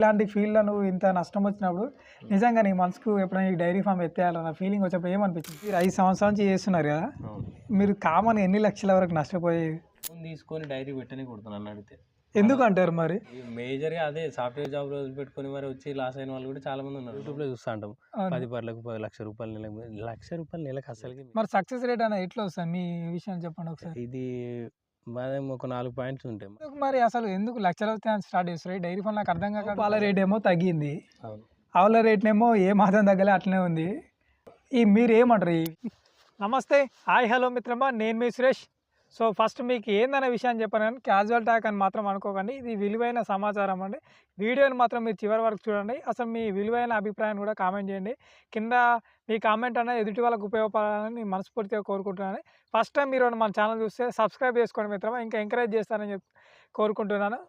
ఇలాంటి ఫీల్డ్లో నువ్వు ఇంత నష్టం వచ్చినప్పుడు నిజంగా నీ మనసుకు ఎప్పుడైనా ఈ డైరీ ఫామ్ ఎత్తేయాలన్న ఫీలింగ్ వచ్చినప్పుడు ఏమనిపించింది? మీరు ఐదు సంవత్సరాల నుంచి చేస్తున్నారు కదా. మీరు కామన్ ఎన్ని లక్షల వరకు నష్టపోయి తీసుకొని డైరీ పెట్టని కొడుతున్నాను నన్ను అడిగితే. ఎందుకు అంటారు మరి? మేజర్గా అదే సాఫ్ట్వేర్ జాబ్ రోజు పెట్టుకొని మరి వచ్చి లాస్ అయిన వాళ్ళు కూడా చాలా మంది ఉన్నారు. యూట్యూబ్లో చూస్తూ ఉంటాం. పది పర్లకు పది లక్ష రూపాయలు నెలకు లక్ష రూపాయలు నెలకు అసలుకి మరి సక్సెస్ రేట్ అనేది ఎట్లా వస్తుంది? మీ విషయం చెప్పండి ఒకసారి. ఇది మాదేమో ఒక నాలుగు పాయింట్స్ ఉంటాయి మరి అసలు ఎందుకు లక్షల స్టార్ట్ చేస్తారు డైరీ ఫామ్ నాకు అర్థం కాక పాల రేట్ ఏమో తగ్గింది. ఆవుల రేట్నేమో ఏ మాత్రం తగ్గలే అట్లనే ఉంది. ఈ మీరు ఏమంటారు నమస్తే. హాయ్ హలో మిత్రమా. నేను మీ సురేష్. సో ఫస్ట్ మీకు ఏందనే విషయాన్ని చెప్పాను కానీ క్యాజువల్ టాక్ అని మాత్రం అనుకోకండి. ఇది విలువైన సమాచారం అండి. వీడియోని మాత్రం మీరు చివరి వరకు చూడండి. అసలు మీ విలువైన అభిప్రాయాన్ని కూడా కామెంట్ చేయండి. కింద మీ కామెంట్ అనేది ఎదుటి వాళ్ళకు ఉపయోగపడాలని మనస్ఫూర్తిగా కోరుకుంటున్నాను. ఫస్ట్ టైం మీరు మన ఛానల్ చూస్తే సబ్స్క్రైబ్ చేసుకోండి మిత్రమా. ఇంకా ఎంకరేజ్ చేస్తారని చెప్పి కోరుకుంటున్నాను.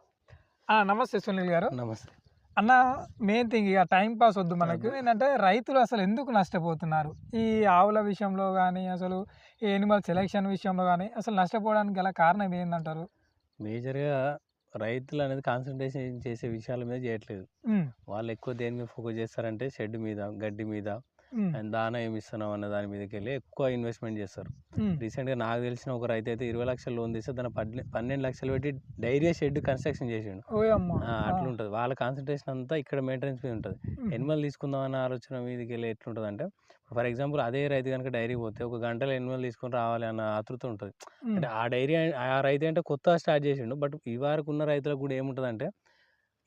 నమస్తే సునీల్ గారు. నమస్తే. అన్న మెయిన్ థింగ్ ఇక టైం పాస్ వద్దు మనకు. ఏంటంటే రైతులు అసలు ఎందుకు నష్టపోతున్నారు? ఈ ఆవుల విషయంలో కానీ అసలు ఈ ఎనిమల్ సెలెక్షన్ విషయంలో కానీ అసలు నష్టపోవడానికి గల కారణం ఏందంటారు? మేజర్గా రైతులు అనేది కాన్సన్ట్రేషన్ చేసే విషయాల మీద చేయట్లేదు. వాళ్ళు ఎక్కువ దేని మీద ఫోకస్ చేస్తారంటే షెడ్ మీద గడ్డి మీద దానా ఏమి ఇస్తున్నాం అన్న దాని మీదకి వెళ్ళి ఎక్కువ ఇన్వెస్ట్మెంట్ చేస్తారు. రీసెంట్గా నాకు తెలిసిన ఒక రైతు అయితే ఇరవై లక్షలు లోన్ తీస్తే దాని పన్నె పన్నెండు లక్షలు పెట్టి డైరీ షెడ్ కన్స్ట్రక్షన్ చేసిండు. ఓయ్ అమ్మ ఆ, అట్లా ఉంటుంది వాళ్ళ కాన్సన్ట్రేషన్ అంతా ఇక్కడ మెయింటెనెన్స్ మీద ఉంటుంది. ఎనిమల్ తీసుకుందాం అన్న ఆలోచన మీదకి వెళ్ళి ఎట్లుంటుంది అంటే ఫర్ ఎగ్జాంపుల్ అదే రైతు కనుక డైరీ పోతే ఒక గంటలో ఎనిమల్ తీసుకొని రావాలి అన్న ఆతృత ఉంటుంది. అంటే ఆ డైరీ ఆ రైతు అంటే కొత్త స్టార్ట్ చేసిండు. బట్ ఈ వారికి ఉన్న రైతులకు కూడా ఏముంటుంది అంటే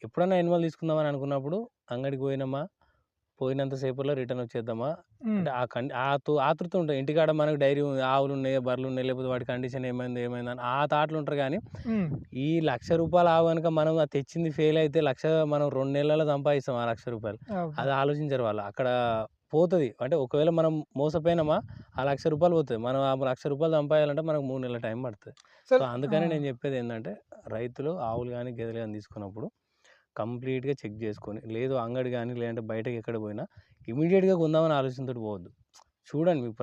ఎప్పుడన్నా ఎనిమల్ తీసుకుందామని అనుకున్నప్పుడు అంగడికి పోయినామా పోయినంత సేపట్లో రిటర్న్ వచ్చేద్దామా? అంటే ఆ కండి ఆ తో- ఆతృత ఉంటుంది. ఇంటికాడ మనకు డైరీ ఉంది, ఆవులు ఉన్నాయి బర్రెలు ఉన్నాయి లేకపోతే వాటి కండిషన్ ఏమైంది ఏమైంది అని ఆ తాటలు ఉంటారు కానీ ఈ లక్ష రూపాయలు ఆవు కనుక మనం అది తెచ్చింది ఫెయిల్ అయితే లక్ష మనం రెండు నెలల్లో సంపాదిస్తాం ఆ లక్ష రూపాయలు. అది ఆలోచించరు వాళ్ళు. అక్కడ పోతుంది. అంటే ఒకవేళ మనం మోసపోయినామా ఆ లక్ష రూపాయలు పోతుంది. మనం ఆ లక్ష రూపాయలు సంపాదాలంటే మనకు మూడు నెలల టైం పడుతుంది. సో, అందుకని నేను చెప్పేది ఏంటంటే రైతులు ఆవులు కానీ గేదెలు కానీ తీసుకున్నప్పుడు కంప్లీట్గా చెక్ చేసుకొని లేదు అంగడి కానీ లేదంటే బయటకి ఎక్కడ పోయినా ఇమీడియట్గా కొందామని ఆలోచనతో పోవద్దు. చూడండి మీకు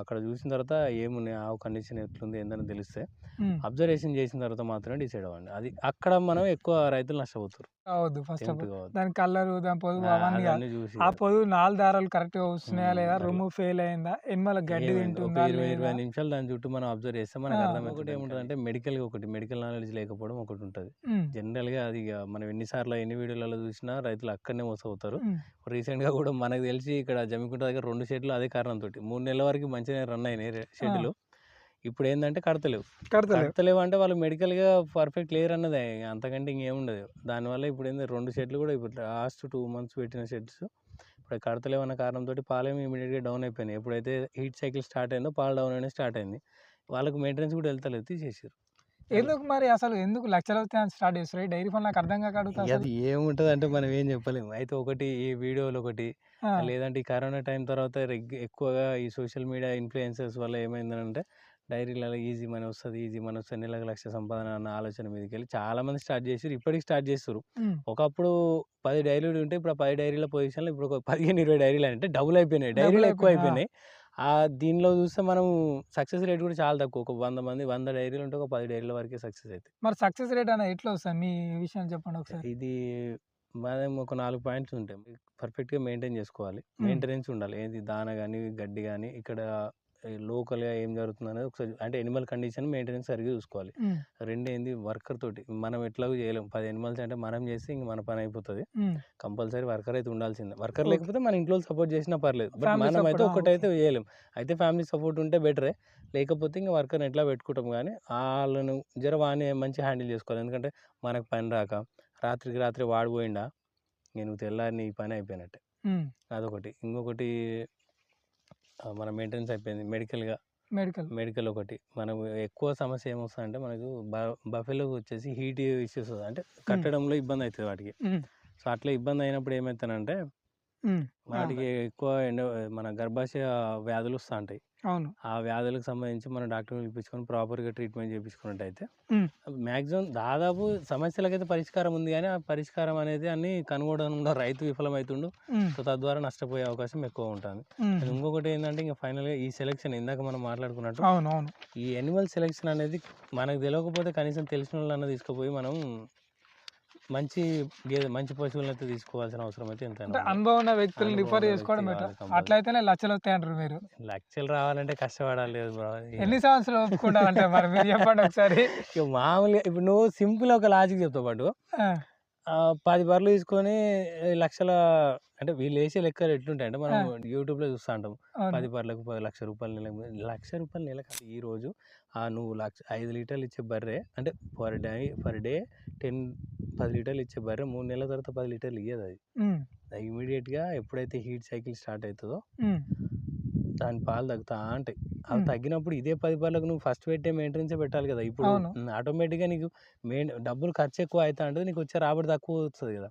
అక్కడ చూసిన తర్వాత ఏమున్నాయి ఆవు కండిషన్ ఎట్లుంది ఏందని తెలిస్తే అబ్జర్వేషన్ చేసిన తర్వాత మాత్రమే డిసైడ్ అవ్వండి. అది అక్కడ మనం ఎక్కువ రైతులు నష్టపోతారు. కావద్దు ఫస్ట్ ఆఫ్ ఆల్. దాని కలరు దాని పొదుగు ఆ, అవన్నీ కాదు. చూసి ఆ పొదుగు నాలుగు దారాలు కరెక్ట్గా వస్తున్నాయా ఉమ్, లేదా? అట్లా. రొమ్ము ఫెయిల్ అయిందా? ఎనిమల గడ్డి ఏమైంది? ఒక తింటుందా? ఇరవై ఇరవై లేదా? నిమిషాలు దాని చుట్టూ మనం అబ్జర్వ్ చేస్తే మనకు ఆ. అర్థమైంది ఒకటి ఏముంటుంది? మెడికల్ ఒకటి మెడికల్ నాలెడ్జ్ లేకపోవడం ఒకటి ఉంటుంది. ఉమ్, జనరల్గా అది ఇక మనం ఎన్నిసార్లు ఎన్ని వీడియోలలో చూసినా రైతులు అక్కడనే మోసపోతారు. ఉమ్, రీసెంట్గా కూడా మనకు తెలిసి ఇక్కడ జమ్మికుంట దగ్గర రెండు షెడ్లు అదే కారణంతో మూడు నెలల వరకు మంచిగా రన్ అయినాయి షెడ్లు. ఇప్పుడు ఏంటంటే కడతలేవు. కడతలేవు. అంటే వాళ్ళు మెడికల్గా పర్ఫెక్ట్ లేరు అన్నదే అంతకంటే ఇంకేముండదు. దానివల్ల ఇప్పుడు ఏంది రెండు షెడ్లు కూడా ఇప్పుడు లాస్ట్ టూ మంత్స్ పెట్టిన షెడ్స్ ఇప్పుడు కడతలేవు అన్న కారణంతో పాలేమో ఇమీడియట్గా డౌన్ అయిపోయినాయి. ఎప్పుడైతే హీట్ సైకిల్ స్టార్ట్ అయిందో పాలు డౌన్ అనేది స్టార్ట్ అయింది. వాళ్ళకి మెయింటెనెన్స్ కూడా వెళ్తలేదు తీసేసారు ఎందుకు మరి అసలు ఎందుకు లక్షల స్టార్ట్ చేస్తారు ఈ డైరీ ఫామ్ నాకు అర్థం కాక అది ఏముంటుంది అంటే మనం ఏం చెప్పలేము అయితే ఒకటి ఈ వీడియోలు ఒకటి లేదంటే ఈ కరోనా టైం తర్వాత ఎక్కువగా ఈ సోషల్ మీడియా ఇన్ఫ్లుయెన్సెస్ వల్ల ఏమైందంటే డైరీలలో ఈజీ మనీ వస్తుంది ఈజీ మనీ వస్తుంది నెలకు లక్ష సంపాదన అన్న ఆలోచన మీదకి వెళ్ళి చాలా మంది స్టార్ట్ చేసారు ఇప్పటికి స్టార్ట్ చేస్తారు ఒకప్పుడు పది డైరీలు ఉంటే ఇప్పుడు పది డైరీల పొజిషన్లో ఇప్పుడు ఒక పదిహేను ఇరవై డైరీలు అంటే డబుల్ అయిపోయినాయి డైరీలు ఎక్కువ అయిపోయినాయి, ఆ దీనిలో చూస్తే మనం సక్సెస్ రేట్ కూడా చాలా తక్కువ ఒక వంద మంది వంద డైరీలు ఉంటే ఒక పది డైరీల వరకే సక్సెస్ అవుతాయి మరి సక్సెస్ రేట్ అనేది ఎట్లా వస్తుంది? మీ విషయం చెప్పండి ఒకసారి. ఇది మాదేమో ఒక నాలుగు పాయింట్స్ ఉంటాయి. పర్ఫెక్ట్గా మెయింటైన్ చేసుకోవాలి. మెయింటెనెన్స్ ఉండాలి. ఏది? దాన కానీ గడ్డి కానీ ఇక్కడ లోకల్గా ఏం జరుగుతుంది అనేది ఒకసారి అంటే ఎనిమల్ కండిషన్ మెయింటెనెన్స్ సరిగ్గా చూసుకోవాలి. రెండు ఏంది? వర్కర్ తోటి మనం ఎట్లాగో చేయలేం. పది ఎనిమల్స్ అంటే మనం చేస్తే ఇంక మన పని అయిపోతుంది. కంపల్సరీ వర్కర్ అయితే ఉండాల్సిందే. వర్కర్. లేకపోతే మన ఇంట్లో సపోర్ట్ చేసినా పర్లేదు. బట్ మనం అయితే ఒక్కటైతే చేయలేం. అయితే ఫ్యామిలీ సపోర్ట్ ఉంటే బెటరే. లేకపోతే ఇంకా వర్కర్ని ఎట్లా పెట్టుకుంటాం కానీ వాళ్ళను జర వాడిని మంచి హ్యాండిల్ చేసుకోవాలి. ఎందుకంటే మనకు పని రాక రాత్రికి రాత్రి వాడిపోయిండా నేను తెల్లారి నీ పని అయిపోయినట్టే. అదొకటి. ఇంకొకటి మన మెయింటెనెన్స్ అయిపోయింది. మెడికల్గా. మెడికల్. మెడికల్ ఒకటి. మనకు ఎక్కువ సమస్య ఏమొస్తుందంటే మనకు బఫెలోకి వచ్చేసి హీట్ ఇష్యూస్ అంటే కట్టడంలో ఇబ్బంది అవుతుంది వాటికి సో అట్లా ఇబ్బంది అయినప్పుడు ఏమవుతానంటే వాటికి ఎక్కువ ఎండ మన గర్భాశయ వ్యాధులు వస్తూ ఉంటాయి అవును. ఆ వ్యాధులకు సంబంధించి మన డాక్టర్ పిలిపించుకొని ప్రాపర్గా ట్రీట్మెంట్ చేయించుకున్నట్టయితే మ్యాక్సిమం దాదాపు సమస్యలకైతే పరిష్కారం ఉంది కానీ ఆ పరిష్కారం అనేది అన్ని కనుగొనడంలో రైతు విఫలమవుతుండు సో తద్వారా నష్టపోయే అవకాశం ఎక్కువ ఉంటుంది. ఇంకొకటి ఏంటంటే ఇంకా ఫైనల్గా ఈ సెలెక్షన్ ఇందాక మనం మాట్లాడుకున్నట్టు అవును అవును ఈ యానిమల్ సెలెక్షన్ అనేది మనకు తెలియకపోతే కనీసం తెలిసిన వాళ్ళన్న తీసుకుపోయి మనం మంచి గేదె మంచి పశువులను అయితే తీసుకోవాల్సిన అవసరం అయితే ఎంత అనుభవం ఉన్న వ్యక్తులను అనుభవం రిఫర్ చేసుకోవడం బెటర్. అట్లయితేనే లక్షలు వస్తాయి అంటారు మీరు. లక్షలు రావాలంటే కష్టపడాలి ఎన్ని సంవత్సరాలు ఒప్పుకుంటారంటే మరి? మీరు చెప్పండి ఒకసారి. మామూలుగా ఇప్పుడు నువ్వు సింపుల్ ఒక లాజిక్ చెప్తావు పాటు. పది బర్రెలు తీసుకొని లక్షల అంటే వీళ్ళు వేసే లెక్కలు ఎట్లుంటాయి అంటే మనం యూట్యూబ్లో చూస్తూ ఉంటాం. పది బర్రెలకు పది లక్ష రూపాయలు నెల లక్ష రూపాయలు నెల కాదు ఈ రోజు నువ్వు లక్ష ఐదు లీటర్లు ఇచ్చే బర్రె అంటే per day per day ten పది లీటర్లు ఇచ్చే బర్రె మూడు నెలల తర్వాత పది లీటర్లు ఇయ్యదు అది. ఇమీడియట్గా ఎప్పుడైతే హీట్ సైకిల్ స్టార్ట్ అవుతుందో దాని పాలు తగ్గుతా ఉంటాయి అవి. తగ్గినప్పుడు ఇదే పది పళ్ళకు నువ్వు ఫస్ట్ పెట్టే మెయింటెనెన్స్ పెట్టాలి కదా. ఇప్పుడు. ఆటోమేటిక్గా నీకు మెయిన్ డబ్బులు ఖర్చు ఎక్కువ అవుతా ఉంటుంది నీకు వచ్చే రాబడి తక్కువ వస్తుంది కదా.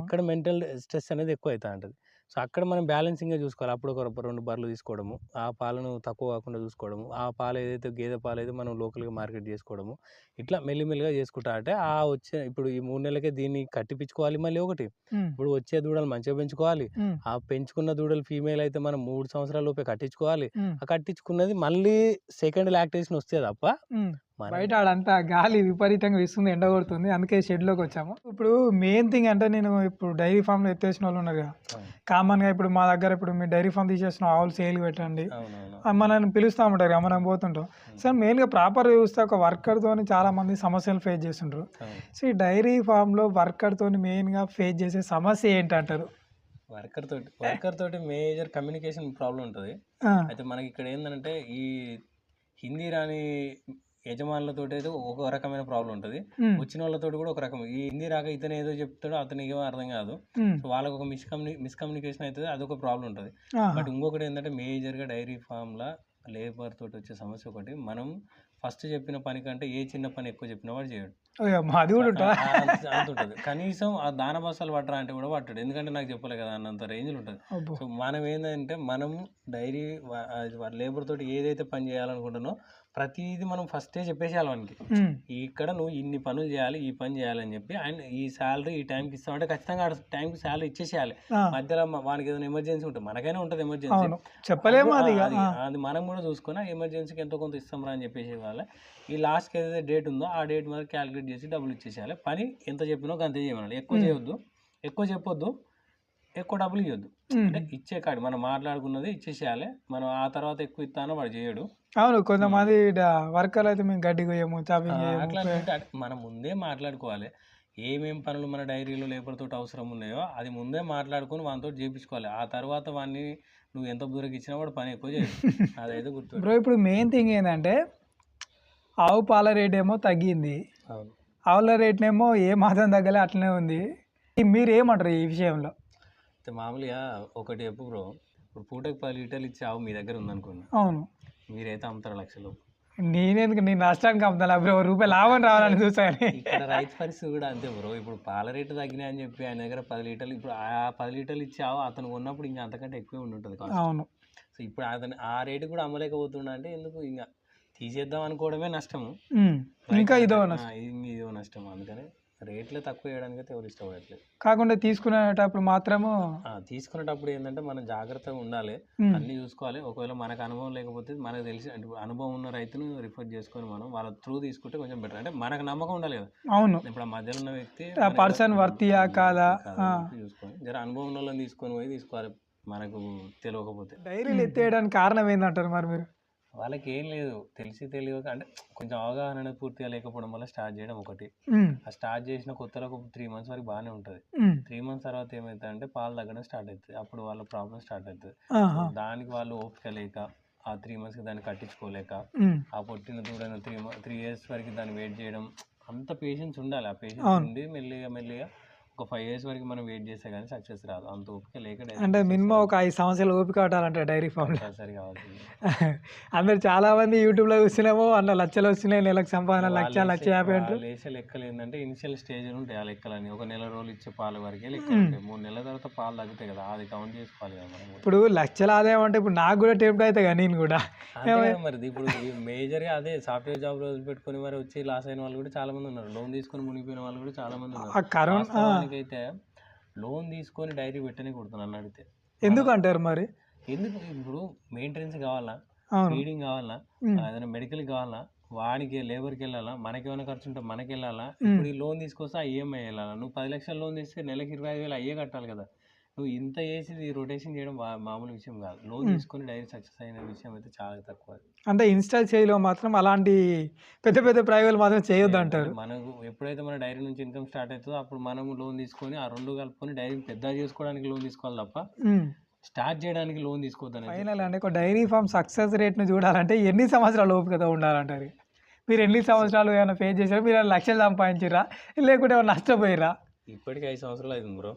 ఇక్కడ మెంటల్ స్ట్రెస్ అనేది ఎక్కువ అవుతా ఉంటుంది సో అక్కడ మనం బ్యాలెన్సింగ్గా చూసుకోవాలి. అప్పుడు ఒక రెండు బర్రెలు తీసుకోవడము. ఆ పాలను తక్కువ కాకుండా చూసుకోవడము. ఆ పాలు ఏదైతే గేదె పాలు అయితే మనం లోకల్గా మార్కెట్ చేసుకోవడము. ఇట్లా మెల్లిమెల్లిగా చేసుకుంటా అంటే ఆ వచ్చే ఇప్పుడు ఈ మూడు నెలలకే దీన్ని కట్టిపించుకోవాలి మళ్ళీ ఒకటి. ఇప్పుడు వచ్చే దూడలు మంచిగా పెంచుకోవాలి. ఆ పెంచుకున్న దూడలు ఫీమేల్ అయితే మనం మూడు సంవత్సరాల లోపే కట్టించుకోవాలి. ఆ కట్టించుకున్నది మళ్ళీ సెకండ్ లాక్టేషన్ వస్తే తప్ప బయట ఆడంతా గాలి విపరీతంగా వీస్తుంది ఎండ కొడుతుంది. అందుకే షెడ్లోకి వచ్చాము. ఇప్పుడు మెయిన్ థింగ్ అంటే నేను ఇప్పుడు డైరీ ఫామ్లో ఎత్తేసిన వాళ్ళు ఉన్నారు కదా. కామన్గా ఇప్పుడు మా దగ్గర ఇప్పుడు మీ డైరీ ఫామ్ తీసేసిన ఆవులు సేల్ పెట్టండి. మనల్ని పిలుస్తూ ఉంటారు కదా, మనం పోతుంటాం. సో మెయిన్గా ప్రాపర్ చూస్తే ఒక వర్కర్తో చాలా మంది సమస్యలు ఫేస్ చేస్తుంటారు. సో ఈ డైరీ ఫామ్లో వర్కర్తో మెయిన్గా ఫేస్ చేసే సమస్య ఏంటంటారు? వర్కర్ తోటి వర్కర్ తోటి మేజర్ కమ్యూనికేషన్ ప్రాబ్లం ఉంటుంది. అయితే మనకి ఇక్కడ ఏంటంటే ఈ హిందీ రాని యజమానులతో అయితే ఒక రకమైన ప్రాబ్లం ఉంటుంది. వచ్చిన వాళ్ళతో కూడా ఒక రకం. ఈ హిందీ రాక ఇతను ఏదో చెప్తాడో అతనికి ఏమో అర్థం కాదు. సో వాళ్ళకి ఒక మిస్కమ్యూ మిస్కమ్యూనికేషన్ అవుతుంది అదొక ప్రాబ్లం ఉంటుంది. బట్ ఇంకొకటి ఏంటంటే మేజర్గా డైరీ ఫామ్లో లేబర్ తోటి వచ్చే సమస్య ఒకటి మనం ఫస్ట్ చెప్పిన పని కంటే ఏ చిన్న పని ఎక్కువ చెప్పిన వాడు చేయడు. అది కూడా ఉంటుందా? కనీసం ఆ దాన బస్తాలు పట్టరా అంటే కూడా పట్టాడు. ఎందుకంటే నాకు చెప్పలే కదా అన్నంత రేంజ్లో ఉంటుంది. సో మనం ఏంటంటే మనం డైరీ లేబర్ తోటి ఏదైతే పని చేయాలనుకుంటున్నో ప్రతిదీ మనం ఫస్టే చెప్పేసేయాలి వానికి. ఇక్కడ నువ్వు ఇన్ని పనులు చేయాలి ఈ పని చేయాలని చెప్పి ఆయన ఈ శాలరీ ఈ టైంకి ఇస్తామంటే ఖచ్చితంగా టైంకి శాలరీ ఇచ్చేసేయాలి. మధ్యలో వానికి ఏదైనా ఎమర్జెన్సీ ఉంటుంది మనకైనా ఉంటుంది ఎమర్జెన్సీ చెప్పలేము అది. అది మనం కూడా చూసుకుని ఎమర్జెన్సీకి ఎంతో కొంత ఇస్తాం రా అని చెప్పేసి వాళ్ళ ఈ లాస్ట్కి ఏదైతే డేట్ ఉందో ఆ డేట్ మీద క్యాలిక్యులేట్ చేసి డబ్బులు ఇచ్చేసేయాలి. పని ఎంత చెప్పినో అంతే చేయమన్నాడు ఎక్కువ మ్మ్. చేయొద్దు. ఎక్కువ చెప్పొద్దు. ఎక్కువ డబ్బులు ఇవ్వద్దు ఉమ్, అంటే ఇచ్చే కాడు మనం మాట్లాడుకున్నది ఇచ్చేసేయాలి. మనం ఆ తర్వాత ఎక్కువ ఇస్తానో వాడు చేయడు. అవును కొంతమంది వర్కర్లు అయితే మేము గడ్డి అట్లా అంటే మనం ముందే మాట్లాడుకోవాలి. ఏమేం పనులు మన డైరీలో లేబర్ తోటి అవసరం ఉన్నాయో అది ముందే మాట్లాడుకొని వానితో చేయించుకోవాలి ఆ తర్వాత వాడిని నువ్వు ఎంత దూరం ఇచ్చినా వాడు పని ఎక్కువ చేయడు. అదైతే గుర్తు బ్రో ఇప్పుడు మెయిన్ థింగ్ ఏంటంటే ఆవు పాల రేట్ ఏమో తగ్గింది. అవును. ఆవుల రేట్నేమో ఏ మాత్రం తగ్గలే అట్లనే ఉంది. మీరు ఏమంటారు ఈ విషయంలో? మామూలుగా ఒకటి చెప్పు బ్రో. ఇప్పుడు పూటకు పది లీటర్లు ఇచ్చే ఆవు మీ దగ్గర ఉందనుకోండి. అవును. మీరైతే అమ్ముతారు లక్షలు నేనెందుకు? నేను నష్టానికి అమ్ముతాను బ్రో? రూపాయలు లాభం రావాలని చూసాను ఇక్కడ రైతు పరిస్థితి కూడా అంతే బ్రో. ఇప్పుడు పాల రేటు తగ్గినాయి అని చెప్పి ఆయన దగ్గర పది లీటర్లు ఇప్పుడు ఆ పది లీటర్లు ఇచ్చే ఆవు అతను ఉన్నప్పుడు ఇంకా అంతకంటే ఎక్కువే ఉండి ఉంటుంది అవును. సో ఇప్పుడు అతను ఆ రేటు కూడా అమ్మలేకపోతున్నా అంటే ఎందుకు? ఇంకా తీసేద్దాం అనుకోవడమే నష్టము. ఇంకా ఇదో ఇదో నష్టం? అందుకని రేట్లు తక్కువ చేయడానికి అయితే ఎవరు ఇష్టపడట్లేదు. కాకుండా తీసుకునేటప్పుడు మాత్రము తీసుకునేటప్పుడు ఏంటంటే మనం జాగ్రత్తగా ఉండాలి. అన్ని చూసుకోవాలి. ఒకవేళ మనకు అనుభవం లేకపోతే మనకు తెలిసి అనుభవం ఉన్న రైతును రిఫర్ చేసుకొని మనం వాళ్ళ త్రూ తీసుకుంటే కొంచెం బెటర్. అంటే మనకు నమ్మకం ఉండాలి కదా. అవును. ఇప్పుడు ఆ మధ్యలో ఉన్న వ్యక్తి ఎవరు- వర్తియా కాదా? చూసుకొని జర అనుభవం ఉన్న వాళ్ళని తీసుకొని పోయి తీసుకోవాలి. మనకు తెలియకపోతే. డైరీలు ఎత్తేయడానికి కారణం ఏంటంటారు మరి మీరు? వాళ్ళకి ఏం లేదు. తెలిసి తెలియక అంటే కొంచెం అవగాహన అనేది పూర్తిగా లేకపోవడం వల్ల స్టార్ట్ చేయడం ఒకటి. ఆ స్టార్ట్ చేసిన కొత్తలో ఒక త్రీ మంత్స్ వరకు బాగానే ఉంటుంది. త్రీ మంత్స్ తర్వాత ఏమవుతుంది అంటే పాలు తగ్గడం స్టార్ట్ అవుతుంది అప్పుడు వాళ్ళ ప్రాబ్లం స్టార్ట్ అవుతుంది దానికి వాళ్ళు ఓపిక లేక ఆ త్రీ మంత్స్కి దాన్ని కట్టించుకోలేక ఆ పుట్టిన దూడను త్రీ త్రీ ఇయర్స్ వరకు దాన్ని వెయిట్ చేయడం అంత పేషెన్స్ ఉండాలి. ఆ పేషెన్స్. ఉండి మెల్లిగా మెల్లిగా ఒక ఫైవ్ ఇయర్స్ వరకు మనం వెయిట్ చేస్తే కానీ సక్సెస్ రాదు. అంత ఓపిక లేక అంటే మినిమం. ఒక ఐదు సంవత్సరాలు ఓపిక పట్టాలంట డైరీ ఫామ్లో కంపల్సరీ కావాల్సింది. అందరు చాలా మంది యూట్యూబ్లో చూస్తున్నామో అన్న లక్షలు వస్తున్నాయి నెలకు సంపాదన లక్ష లక్ష యాభై అంటారు. వేసే లెక్కలు ఏంటంటే ఇనిషియల్ స్టేజ్ ఉంటాయి ఆ లెక్కలని ఒక నెల రోజులు ఇచ్చే పాల వరకే లెక్క. ఉంటాయి. మూడు నెలల తర్వాత పాలు తగ్గుతాయి కదా అది కౌంట్ చేసుకోవాలి కదా మనం. ఇప్పుడు లక్షల ఆదాయం అంటే ఇప్పుడు నాకు కూడా టెంప్ట్ అవుతాయి కదా నేను కూడా. మరి. ఇప్పుడు మేజర్గా అదే సాఫ్ట్వేర్ జాబ్ రోజులు పెట్టుకొని మరి వచ్చి లాస్ అయిన వాళ్ళు కూడా చాలా మంది ఉన్నారు. లోన్ తీసుకొని మునిగిపోయిన వాళ్ళు కూడా చాలా మంది ఉన్నారు. కరోనా వాస్తవానికైతే లోన్ తీసుకొని డైరీ పెట్టని కొడుతున్నాను నన్ను అడిగితే. ఎందుకు అంటారు మరి? ఎందుకు? ఇప్పుడు మెయింటెనెన్స్ కావాలా? ఫీడింగ్ కావాలా? ఏదైనా మెడికల్ కావాలా? వాడికి లేబర్కి వెళ్ళాలా? మనకి ఏమైనా ఖర్చు ఉంటే మనకి వెళ్ళాలా. ఇప్పుడు ఈ లోన్ తీసుకొస్తే ఆ ఈఎంఐ వెళ్ళాలా? నువ్వు పది లక్షల లోన్ తీస్తే నెలకి ఇరవై ఐదు వేలు అయ్యే కట్టాలి కదా. నువ్వు ఇంత చేసి రొటేషన్ చేయడం మామూలు విషయం కాదు. లోన్. తీసుకొని డైరెక్ట్ సక్సెస్ అయిన విషయం అయితే చాలా తక్కువ. అంటే ఇన్స్టా చేయిలో మాత్రం అలాంటి పెద్ద పెద్ద ప్రయోగాలు మాత్రం చేయొద్దు అంటారు. మనకు ఎప్పుడైతే మన డైరీ నుంచి ఇన్కమ్ స్టార్ట్ అవుతుందో అప్పుడు మనం లోన్ తీసుకొని ఆ రెండు కలుపుకొని డైరీ పెద్ద చేసుకోవడానికి లోన్ తీసుకోవాలి తప్ప స్టార్ట్ చేయడానికి లోన్ తీసుకోవద్దని ఫైనల్ అంటే ఒక డైరీ ఫామ్ సక్సెస్ రేట్ను చూడాలంటే ఎన్ని సంవత్సరాల ఓపికతో ఉండాలంటారు? మీరు ఎన్ని సంవత్సరాలు ఏమైనా ఫేస్ చేశారు? మీరు లక్షలు సంపాదించిరా లేకుంటే ఏమైనా నష్టపోయిరా ఇప్పటికి ఐదు సంవత్సరాలు అవుతుంది బ్రో.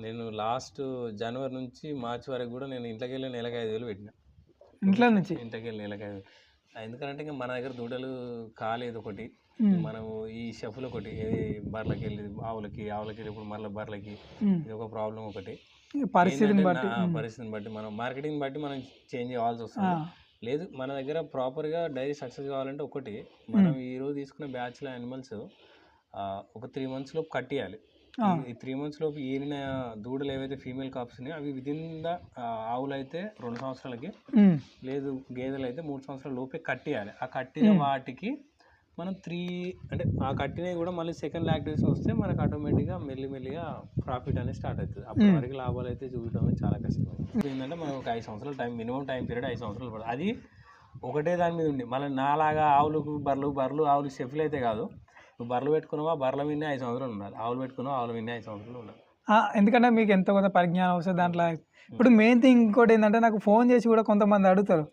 నేను లాస్ట్ జనవరి నుంచి మార్చి వరకు కూడా నేను ఇంట్లోకి వెళ్ళి నెలకి ఐదు వేలు పెట్టిన. ఇంట్లో నుంచి? ఇంట్లోకి వెళ్ళి నెలకి ఐదు వేలు. ఎందుకంటే ఇంకా మన దగ్గర దూడలు కాలేదు ఒకటి. మనము ఈ షెఫ్లు ఒకటి ఏది బర్రెలకి వెళ్ళి ఆవులకి ఆవులకి వెళ్ళి ఇప్పుడు మళ్ళీ బర్రెలకి ఉమ్. ఇది ఒక ప్రాబ్లం ఒకటి. పరిస్థితిని బట్టి పరిస్థితిని బట్టి మనం మార్కెటింగ్ బట్టి మనం చేంజ్ కావాల్సి ఆ, వస్తుంది లేదు మన దగ్గర ప్రాపర్గా డైరీ సక్సెస్ కావాలంటే ఒకటి. మనం ఈ రోజు తీసుకున్న బ్యాచ్ల యానిమల్స్ ఒక త్రీ మంత్స్ లోపు కట్టియాలి. ఈ త్రీ మంత్స్ లోపు ఈరిన దూడలు ఏవైతే ఫీమేల్ కాప్స్ ఉన్నాయో అవి విదిన్ ద ఆవులు అయితే రెండు సంవత్సరాలకి లేదు గేదెలు అయితే మూడు సంవత్సరాల లోపే కట్టియాలి. ఆ కట్టిన. వాటికి మనం త్రీ అంటే ఆ కట్టినవి కూడా మళ్ళీ సెకండ్ లాక్టేషన్ వస్తే మనకు ఆటోమేటిక్గా మెల్లిమెల్లిగా ప్రాఫిట్ అనేది స్టార్ట్ అవుతుంది. అప్పటి. వరకు లాభాలు అయితే అనేది చాలా కష్టం ఏంటంటే మనం ఒక ఐదు సంవత్సరాలు టైం మినిమం టైం పీరియడ్ ఐదు సంవత్సరాలు పడుతుంది. అది ఒకటే దాని మీద ఉంది మళ్ళీ నాలాగా ఆవులకు బర్రెలు బర్రెలు ఆవులు షెఫ్లు అయితే కాదు. నువ్వు బర్రెలు పెట్టుకున్నావా? బర్రెల విన్నే ఐదు సంవత్సరాలు ఉండాలి. ఆవులు పెట్టుకున్నావా? ఆవులు విన్నే ఐదు సంవత్సరాలు ఉండాలి. ఎందుకంటే మీకు ఎంతో కొంత పరిజ్ఞానం వస్తుంది దాంట్లో. ఇప్పుడు మెయిన్ థింగ్ ఇంకోటి ఏంటంటే నాకు ఫోన్ చేసి కూడా కొంతమంది అడుగుతారు.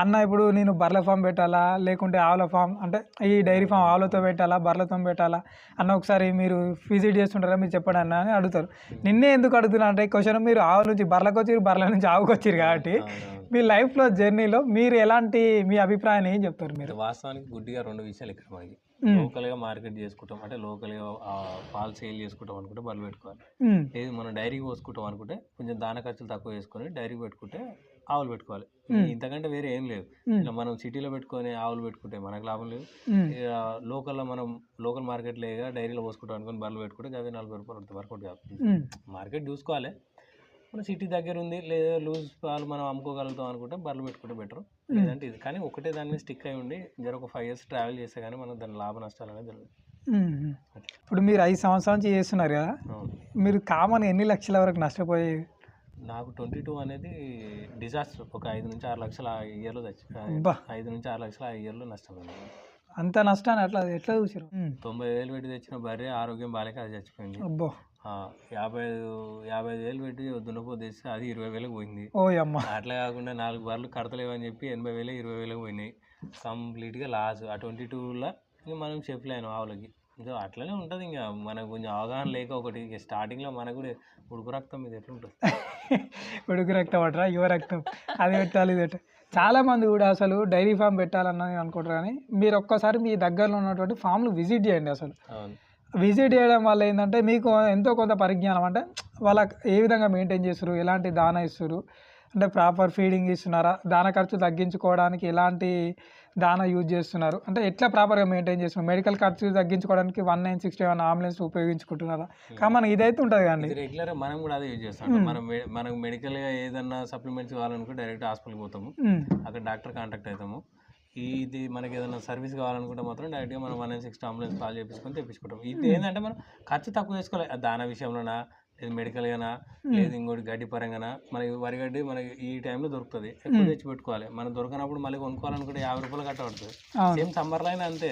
అన్న ఇప్పుడు నేను బర్రెల ఫామ్ పెట్టాలా? లేకుంటే ఆవుల ఫామ్ అంటే ఈ డైరీ ఫామ్ ఆవులతో పెట్టాలా? బర్రెలతో పెట్టాలా? అన్న ఒకసారి మీరు విజిట్ చేస్తుంటారా? మీరు చెప్పండి అన్న అని అడుగుతారు. నిన్నే ఎందుకు అడుగుతున్నా అంటే క్వశ్చన్ మీరు ఆవుల నుంచి బర్రెలకు వచ్చి బర్రెల నుంచి ఆవుకు వచ్చారు కాబట్టి. మీ లైఫ్లో జర్నీలో మీరు ఎలాంటి మీ అభిప్రాయాన్ని ఏం చెప్తారు మీరు? వాస్తవానికి గుడ్డిగా రెండు విషయాలు ఇక్కడ మనకి. లోకల్గా మార్కెట్ చేసుకుంటాం. అంటే లోకల్గా పాలు సేల్ చేసుకుంటాం అనుకుంటే బర్రెలు పెట్టుకోవాలి. లేదు మనం డైరీకి పోసుకుంటాం అనుకుంటే కొంచెం దాన ఖర్చులు తక్కువ చేసుకొని డైరీకి పెట్టుకుంటే ఆవులు పెట్టుకోవాలి. ఇంతకంటే వేరే ఏం లేదు. ఇలా మనం సిటీలో పెట్టుకొని ఆవులు పెట్టుకుంటే మనకు లాభం లేదు. లోకల్లో మనం లోకల్ మార్కెట్ లేక డైరీలో పోసుకుంటాం అనుకుని బర్రెలు పెట్టుకుంటే అవి నలభై రూపాయలు ఉంటుంది వర్కౌట్ కాదు. మార్కెట్ చూసుకోవాలి. మన సిటీ దగ్గర ఉంది లేదా లూజ్ పాలు మనం అమ్ముకోగలుగుతాం అనుకుంటే బర్రెలు పెట్టుకుంటే బెటర్. లేదంటే ఇది. కానీ ఒకటే దాని మీద స్టిక్ అయి ఉండి జర ఒక ఫైవ్ ఇయర్స్ ట్రావెల్ చేస్తే కానీ మనం దాని లాభ నష్టాలు అనేది తెలియదు. ఇప్పుడు మీరు ఐదు సంవత్సరాల నుంచి చేస్తున్నారు కదా. మీరు కామన్ ఎన్ని లక్షల వరకు నష్టపోయేది నాకు ట్వంటీ టూ అనేది డిజాస్టర్. ఒక ఐదు నుంచి ఆరు లక్షల ఇయర్లో. ఐదు నుంచి ఆరు లక్షల ఇయర్లో నష్టపోయింది అంత నష్టాన్ని అట్లా ఎట్లా చూసారు తొంభై వేలు పెట్టి తెచ్చిన భార్య ఆరోగ్యం బాగాలేక అది చచ్చిపోయింది. అబ్బో! యాభై ఐదు యాభై ఐదు వేలు పెట్టి దున్నపోతు తెస్తే అది ఇరవై వేలకు పోయింది. అట్లా కాకుండా నాలుగు బార్లు కడతలేవని చెప్పి ఎనభై వేలు ఇరవై వేలకు పోయినాయి. కంప్లీట్గా లాస్. ఆ ట్వంటీ టూలో ఇంకా మనం అయినాం ఆవులకి. ఇంకా అట్లనే ఉంటుంది ఇంకా. మనకు కొంచెం అవగాహన లేక ఒకటి. ఇక స్టార్టింగ్లో మనకు కూడా ఉడుకు రక్తం మీద ఎట్లుంటుంది? ఉడుకు రక్తం అట్రా? యువ రక్తం. అది పెట్టాలి ఇది పెట్టాలి. చాలా మంది కూడా అసలు డైరీ ఫామ్ పెట్టాలన్నది అనుకుంటారు కానీ మీరు ఒక్కసారి మీ దగ్గరలో ఉన్నటువంటి ఫామ్లు విజిట్ చేయండి అసలు. అవును. విజిట్ చేయడం వల్ల ఏంటంటే మీకు ఎంతో కొంత పరిజ్ఞానం అంటే వాళ్ళకి ఏ విధంగా మెయింటైన్ చేస్తారు ఎలాంటి దానా ఇస్తారు అంటే ప్రాపర్ ఫీడింగ్ ఇస్తున్నారా దాన ఖర్చు తగ్గించుకోవడానికి ఎలాంటి దానా యూజ్ చేస్తున్నారు అంటే ఎట్లా ప్రాపర్గా మెయింటైన్ చేస్తున్నారు మెడికల్ ఖర్చు తగ్గించుకోవడానికి one nine sixty one ambulance ఉపయోగించుకుంటున్నారా? కానీ మనకి ఇదైతే ఉంటుంది కానీ రెగ్యులర్ మనం కూడా అదే యూజ్ చేస్తాం. మనం మె- మనకు మెడికల్గా ఏదన్నా సప్లిమెంట్స్ కావాలనుకుంటే డైరెక్ట్ హాస్పిటల్కి పోతాము. అక్కడ డాక్టర్ కాంటాక్ట్ అవుతాము. ఇది మనకి ఏదైనా సర్వీస్ కావాలనుకుంటే మాత్రం డైరెక్ట్గా మనం వన్ సిక్స్ అంబులెన్స్ కాల్ చేపించుకొని తెప్పించుకుంటాం. ఇది ఏంటంటే మనం ఖర్చు తక్కువ చేసుకోవాలి. దానా విషయంలోనా లేదు మెడికల్గానా లేదు ఇంకోటి గడ్డి పరంగానా మనకి వరి గడ్డి మనకి ఈ టైంలో దొరుకుతుంది. ఎక్కువ తెచ్చి పెట్టుకోవాలి మనం దొరకనప్పుడు మళ్ళీ కొనుక్కోవాలనుకుంటే యాభై రూపాయలు కట్టబడుతుంది సేమ్ సమ్మర్లో అయినా అంతే.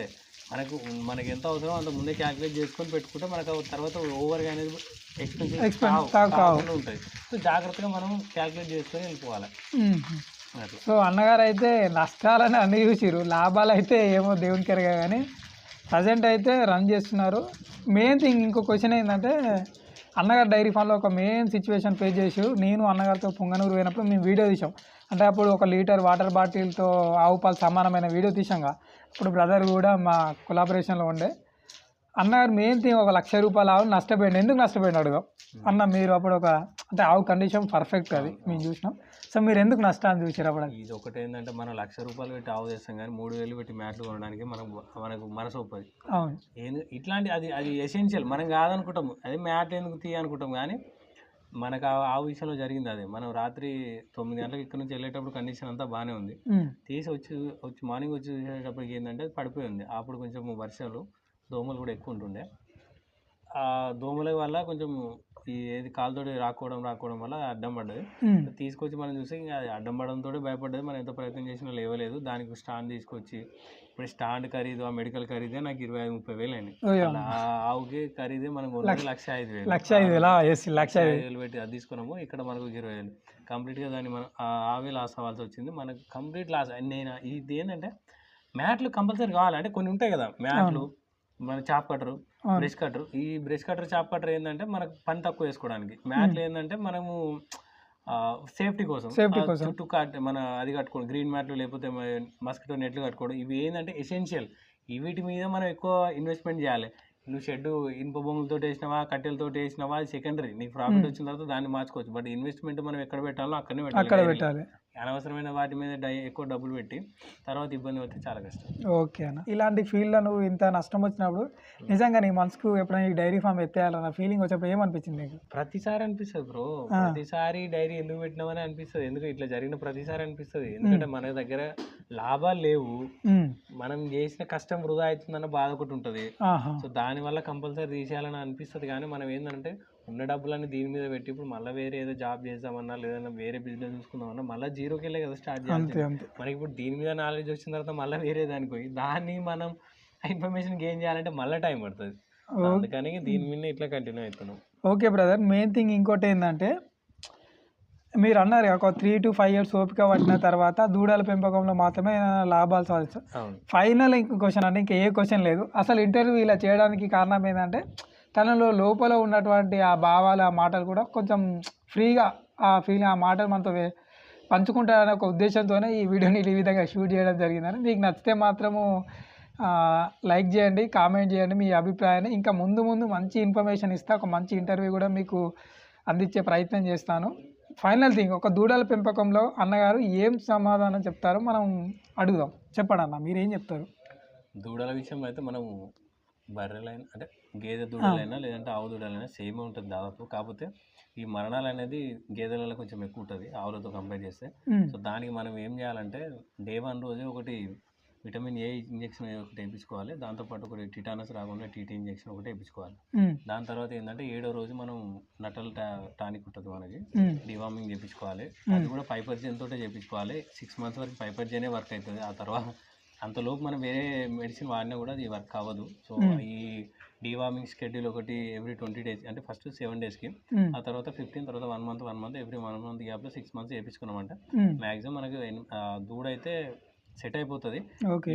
మనకు మనకి ఎంత అవసరం అంత ముందే క్యాలిక్యులేట్ చేసుకొని పెట్టుకుంటే మనకు తర్వాత ఓవర్గా అనేది ఎక్స్పెన్సివ్ కావు, కావు. మ్మ్. అట్లా సో అన్నగారు అయితే నష్టాలని అన్ని చూసిరు లాభాలు అయితే ఏమో దేవునికి ఎరగా కానీ ప్రజెంట్ అయితే రన్ చేస్తున్నారు. మెయిన్ థింగ్ ఇంకో క్వశ్చన్ ఏంటంటే అన్నగారు డైరీ ఫామ్లో ఒక మెయిన్ సిచ్యువేషన్ ఫేస్ చేసి నేను అన్నగారితో పొంగనూరు పోయినప్పుడు మేము వీడియో తీసాం అంటే అప్పుడు ఒక లీటర్ వాటర్ బాటిల్తో ఆవు పాలు సమానమైన వీడియో తీసాంగా అప్పుడు బ్రదర్ కూడా మా కొలాబరేషన్లో ఉండే. అన్నగారు మెయిన్ థింగ్ ఒక లక్ష రూపాయలు ఆవు నష్టపోయింది ఎందుకు నష్టపోయింది అడుగు అన్న మీరు అప్పుడు ఒక అంటే ఆవు కండిషన్ పర్ఫెక్ట్ అది మేము చూసినాం. సో మీరు ఎందుకు నష్టాన్ని చూసారు అప్పుడు ఇది ఒకటి ఏంటంటే మనం లక్ష రూపాయలు పెట్టి ఆవు చేస్తాం కానీ మూడు వేలు పెట్టి మ్యాట్లు కొనడానికి మనం మనకు మనసు ఒప్పది. అవును. ఏంది ఇట్లాంటి అది అది ఎసెన్షియల్ మనం కాదనుకుంటాం. అదే మ్యాట్ ఎందుకు తీయ అనుకుంటాం కానీ మనకు ఆ ఆ విషయంలో జరిగింది అదే. మనం రాత్రి తొమ్మిది గంటలకు ఇక్కడ నుంచి వెళ్ళేటప్పుడు కండిషన్ అంతా బాగానే ఉంది. తీసి వచ్చి వచ్చి మార్నింగ్ వచ్చి చూసేటప్పటికి ఏంటంటే పడిపోయి ఉంది. అప్పుడు కొంచెం వర్షాలు దోమలు కూడా ఎక్కువ ఉంటుండే. ఆ దోమల వల్ల కొంచెం ఈ ఏది కాలుతోటి రాకపోవడం రాకపోవడం వల్ల అడ్డం పడ్డది. తీసుకొచ్చి మనం చూసి ఇంకా అది అడ్డం పడడంతో భయపడ్డది. మనం ఎంత ప్రయత్నం చేసినా లేవలేదు. దానికి స్టాండ్ తీసుకొచ్చి ఇప్పుడు స్టాండ్ ఖరీదు ఆ మెడికల్ ఖరీదే నాకు ఇరవై ఐదు ముప్పై వేలు ఆ ఆవుకి ఖరీదే మనం కొన్నది లక్ష ఐదు వేలు. లక్ష ఐదు వేల? లక్ష ఐదు వేలు పెట్టి అది తీసుకున్నాము. ఇక్కడ మనకు ఇరవై వేలు. కంప్లీట్గా దాన్ని మనం ఆవే లాస్ అవ్వాల్సి వచ్చింది. మనకు కంప్లీట్ లాస్. నేను ఇది ఏంటంటే మ్యాట్లు కంపల్సరీ కావాలి. అంటే కొన్ని ఉంటాయి కదా మ్యాట్లు మన చాప్ కట్టరు. బ్రష్ కట్టరు. ఈ బ్రష్ కట్టర్ చాప్ కట్టర్ ఏంటంటే మనకు పని తక్కువ వేసుకోవడానికి మ్యాట్లు ఏంటంటే మనము సేఫ్టీ కోసం. ఆ కోసం. చుట్టూ కట్ మన అది కట్టుకోవడం గ్రీన్ మ్యాట్లు లేకపోతే మస్కిటో నెట్లు కట్టుకోవడం ఇవి ఏంటంటే ఎసెన్షియల్ వీటి మీద మనం ఎక్కువ ఇన్వెస్ట్మెంట్ చేయాలి. నువ్వు షెడ్ ఇనుప బొమ్మలతో వేసినావా కట్టెలతో వేసినావా అది సెకండరీ నీకు ప్రాఫిట్. వచ్చిన తర్వాత దాన్ని మార్చుకోవచ్చు. బట్ ఇన్వెస్ట్మెంట్ మనం ఎక్కడ పెట్టాలో అక్కడనే అక్కడ పెట్టాలి పెట్టాలి. అనవసరమైన వాటి మీద డై ఎక్కువ డబ్బులు పెట్టి తర్వాత ఇబ్బంది పడితే చాలా కష్టం. ఓకే అన్న. ఇలాంటి ఫీల్డ్లో నువ్వు ఇంత నష్టం వచ్చినప్పుడు నిజంగా నీ మనసుకు ఎప్పుడైనా ఈ డైరీ ఫామ్ ఎత్తేయాలన్న ఫీలింగ్ వచ్చినప్పుడు ఏమనిపించింది నీకు? ప్రతిసారి అనిపిస్తుంది బ్రో. ప్రతిసారి డైరీ ఎందుకు పెట్టినామని అనిపిస్తుంది. ఎందుకు ఇట్లా జరిగిన ప్రతిసారి అనిపిస్తుంది. ఎందుకంటే మన దగ్గర లాభాలు లేవు. మనం చేసిన కష్టం వృధా అవుతుందన్న బాధ ఒకటి ఉంటుంది. సో దానివల్ల కంపల్సరీ తీసేయాలని అనిపిస్తుంది. కానీ మనం ఏంటంటే ఉన్న డబ్బులన్నీ దీని మీద పెట్టి ఇప్పుడు మళ్ళీ వేరే ఏదో జాబ్ చేద్దామన్నా లేదన్నా వేరే బిజినెస్ చూసుకుందామన్నా మళ్ళీ జీరోకి వెళ్ళే కదా స్టార్ట్ చేయాలి మనకి ఇప్పుడు దీని మీద నాలెడ్జ్ వచ్చిన తర్వాత మళ్ళీ వేరే దానికి పోయి దాన్ని మనం ఇన్ఫర్మేషన్ గెయిన్ చేయాలంటే మళ్ళీ టైం పడుతుంది. అందుకని దీని మీద ఇట్లా కంటిన్యూ అవుతున్నాం ఓకే బ్రదర్ మెయిన్ థింగ్ ఇంకోటి ఏంటంటే మీరు అన్నారు ఒక త్రీ టు ఫైవ్ ఇయర్స్ ఓపిక పట్టిన తర్వాత దూడల పెంపకంలో మాత్రమే లాభాలు అవును. ఫైనల్ ఇంకో క్వశ్చన్ అంటే ఇంకా ఏ క్వశ్చన్ లేదు. అసలు ఇంటర్వ్యూ ఇలా చేయడానికి కారణం ఏంటంటే తనలో లోపల ఉన్నటువంటి ఆ భావాలు ఆ మాటలు కూడా కొంచెం ఫ్రీగా ఆ ఫీలింగ్ ఆ మాటలు మనతో పంచుకుంటారనే ఒక ఉద్దేశంతోనే ఈ వీడియోని ఈ విధంగా షూట్ చేయడం జరిగిందని. మీకు నచ్చితే మాత్రము లైక్ చేయండి కామెంట్ చేయండి మీ అభిప్రాయాన్ని. ఇంకా ముందు ముందు మంచి ఇన్ఫర్మేషన్ ఇస్తా ఒక మంచి ఇంటర్వ్యూ కూడా మీకు అందించే ప్రయత్నం చేస్తాను. ఫైనల్ థింగ్ ఒక దూడల పెంపకంలో అన్నగారు ఏం సమాధానం చెప్తారో మనం అడుగుదాం. చెప్పండి అన్న మీరేం చెప్తారు? దూడల విషయం అయితే మనం బర్రెలైన అంటే గేదె దూడలైనా లేదంటే ఆవు దూడలైనా సేమ్ ఉంటుంది దాదాపు. కాకపోతే ఈ మరణాలు అనేది గేదెలలో కొంచెం ఎక్కువ ఉంటుంది ఆవులతో కంపేర్ చేస్తే. సో దానికి మనం ఏం చేయాలంటే డే వన్ రోజే ఒకటి విటమిన్ ఏ ఇంజెక్షన్ ఒకటి వేయించుకోవాలి. దాంతోపాటు ఒకటి టిటానస్ రాకుండా టీటీ ఇంజెక్షన్ ఒకటి వేయించుకోవాలి. దాని తర్వాత ఏంటంటే ఏడో రోజు మనం నటల్ టా టానిక్ ఉంటుంది మనకి డివార్మింగ్ చేయించుకోవాలి. అది కూడా పైపర్జెన్ తోటే చేయించుకోవాలి. సిక్స్ మంత్స్ వరకు పైపర్జెనే వర్క్ అవుతుంది. ఆ తర్వాత అంతలోపు మనం వేరే మెడిసిన్ వాడినా కూడా అది వర్క్ అవ్వదు. సో. ఈ డివార్మింగ్ షెడ్యూల్ ఒకటి ఎవ్రీ ట్వంటీ డేస్ అంటే ఫస్ట్ సెవెన్ డేస్కి. ఉమ్, ఆ తర్వాత ఫిఫ్టీన్ తర్వాత one month one month every one month గ్యాప్లో సిక్స్ మంత్స్ వేయించుకున్నామంటే మ్యాక్సిమం మనకి దూడ అయితే సెట్ అయిపోతుంది.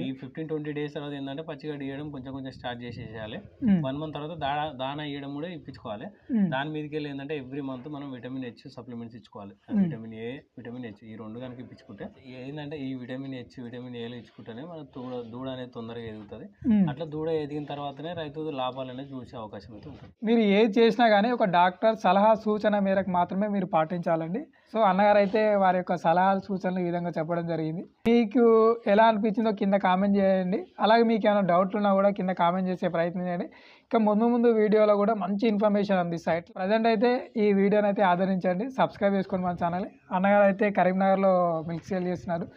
ఈ ఫిఫ్టీన్ ట్వంటీ డేస్ తర్వాత ఏంటంటే పచ్చిగా ఇవ్వడం కొంచెం కొంచెం స్టార్ట్ చేసేసేయాలి. వన్ మంత్ తర్వాత దానా దానా ఇవ్వడం కూడా ఇప్పించుకోవాలి. దాని మీదకి వెళ్ళి ఏంటంటే ఎవ్రీ మంత్ మనం విటమిన్ హెచ్ సప్లిమెంట్స్ ఇచ్చుకోవాలి. విటమిన్ ఏ విటమిన్ హెచ్ ఈ రెండు కనుక ఇప్పించుకుంటే. ఏంటంటే ఈ విటమిన్ హెచ్ విటమిన్ ఏలు ఇచ్చుకుంటేనే మన దూడ దూడ అనేది తొందరగా ఎదుగుతుంది. అట్లా దూడ ఎదిగిన తర్వాతనే రైతు లాభాలు అనేది చూసే అవకాశం అయితే ఉంటుంది. మీరు ఏది చేసినా కానీ ఒక డాక్టర్ సలహా సూచన మేరకు మాత్రమే మీరు పాటించాలండి. సో అన్నగారు అయితే వారి యొక్క సలహాలు సూచనలు ఈ విధంగా చెప్పడం జరిగింది. మీకు ఎలా అనిపించిందో కింద కామెంట్ చేయండి. అలాగే మీకు ఏమైనా డౌట్లు ఉన్నా కూడా కింద కామెంట్ చేసే ప్రయత్నం చేయండి. ఇంకా ముందు ముందు వీడియోలో కూడా మంచి ఇన్ఫర్మేషన్ అందిస్తాయి ప్రజెంట్ అయితే ఈ వీడియోని అయితే ఆదరించండి. సబ్స్క్రైబ్ చేసుకోండి మన ఛానల్ అన్నగారు అయితే కరీంనగర్లో మిల్క్ సేల్ చేస్తున్నారు.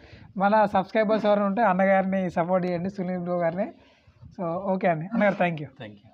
మన సబ్స్క్రైబర్స్ ఎవరు ఉంటే అన్నగారిని సపోర్ట్ చేయండి. సునీల్ బ్రో గారిని. సో ఓకే అండి. అన్నగారు థ్యాంక్ యూ థ్యాంక్ యూ